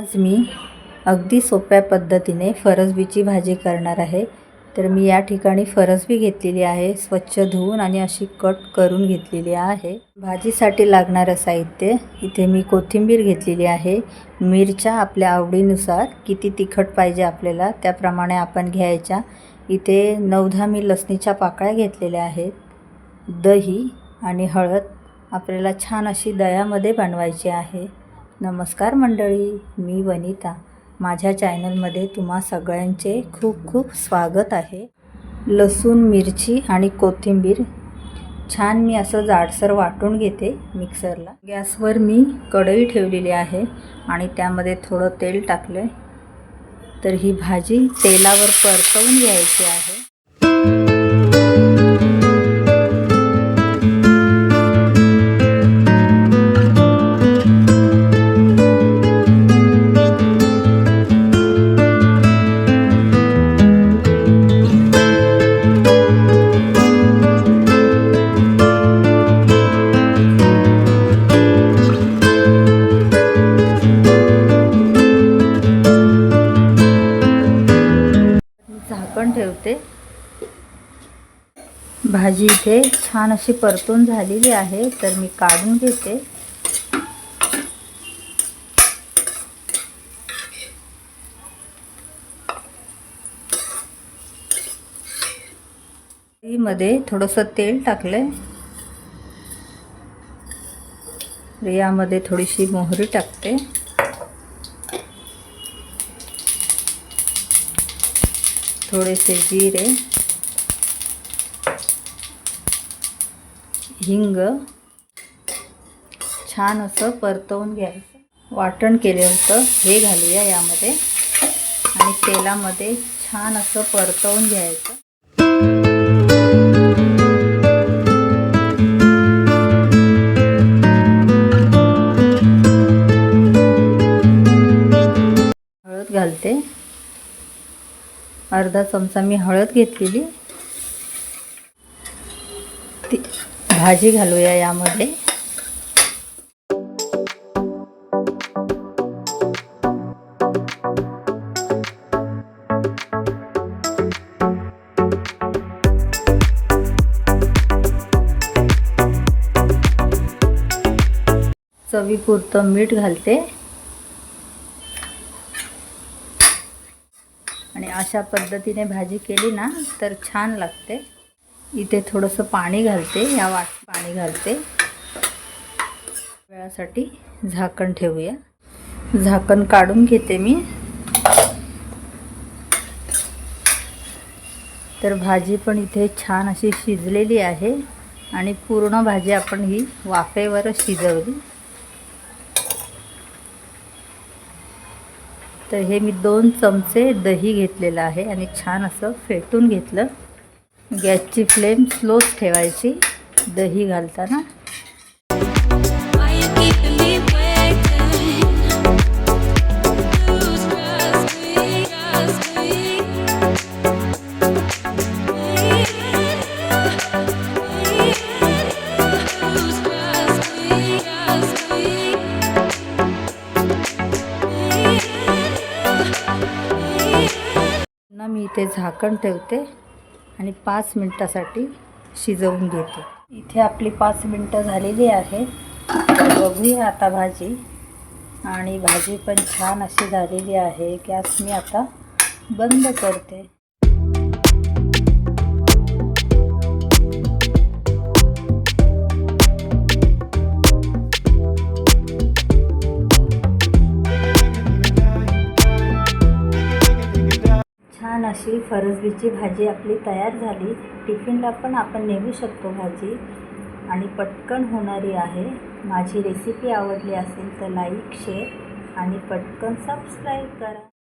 आज मी अगदी सोप्या पद्धतीने फरसबीची भाजी करणार आहे. तर मी या ठिकाणी फरसबी घेतलेली आहे स्वच्छ धुवून आणि अशी कट करून घेतलेली आहे. भाजीसाठी लागणारं साहित्य इथे मी कोथिंबीर घेतलेली आहे. मिरच्या आपल्या आवडीनुसार किती तिखट पाहिजे आपल्याला त्याप्रमाणे आपण घ्यायच्या. इथे नऊ दहा मी लसणीच्या पाकळ्या घेतलेल्या आहेत. दही आणि हळद आपल्याला छान अशी दह्यामध्ये बनवायची आहे. नमस्कार मंडळी मी वनिता. माझ्या चॅनलमध्ये तुम्हा सगळ्यांचे खूप खूप स्वागत आहे. लसूण मिरची आणि कोथिंबीर. छान मी असं जाडसर वाटून घेते मिक्सरला. गॅसवर मी कढई ठेवलेली आहे आणि त्यामध्ये थोडं तेल टाकलं तर ही भाजी तेलावर परतवून घ्यायची आहे. झाकण ठेवते. भाजी इथे छान अशी परतून झालेली आहे तर मी काढून घेते. मध्ये थोडंसं तेल टाकलंय. यामध्ये थोडीशी मोहरी टाकते. थोडेसे जिरे हिंग छान असं परतवून घ्यायचं. वाटण केलं होतं हे घालूया यामध्ये. आणि तेलामध्ये छान असं परतवून घ्यायचं. हळद घालते. अर्धा चमचा मी हळद घेतलेली. ती भाजी घालूया यामध्ये. चवीपुरतं मीठ घालते. अशा पद्धतीने भाजी केली ना तर छान लागते. इथे थोडंसं पाणी घालते या वाट पाणी घालते. वेळासाठी झाकण ठेवूया. झाकण काढून घेते मी. तर भाजी पण इथे छान अशी शिजलेली आहे आणि पूर्ण भाजी आपण ही वाफेवरच शिजवली. तर हे मी दोन चमचे दही घेतलेलं आहे आणि छान असं फेटून घेतलं. गॅसची फ्लेम स्लोच ठेवायची. दही घालताना. इथे झाकण ठेवते आणि पाच मिनटासाठी शिजवून घेते. इथे आपली पाच मिनटं झालेली आहे बघूया आता भाजी. आणि भाजी पण छान अशी झालेली आहे. गॅस मी आता बंद करते. छान अशी फरसबीची भाजी आपली तयार झाली. टिफिनला पण आपण नेऊ शकतो भाजी. आणि पटकन होणारी आहे. माझी रेसिपी आवडली असेल तर लाईक शेअर आणि पटकन सबस्क्राईब करा.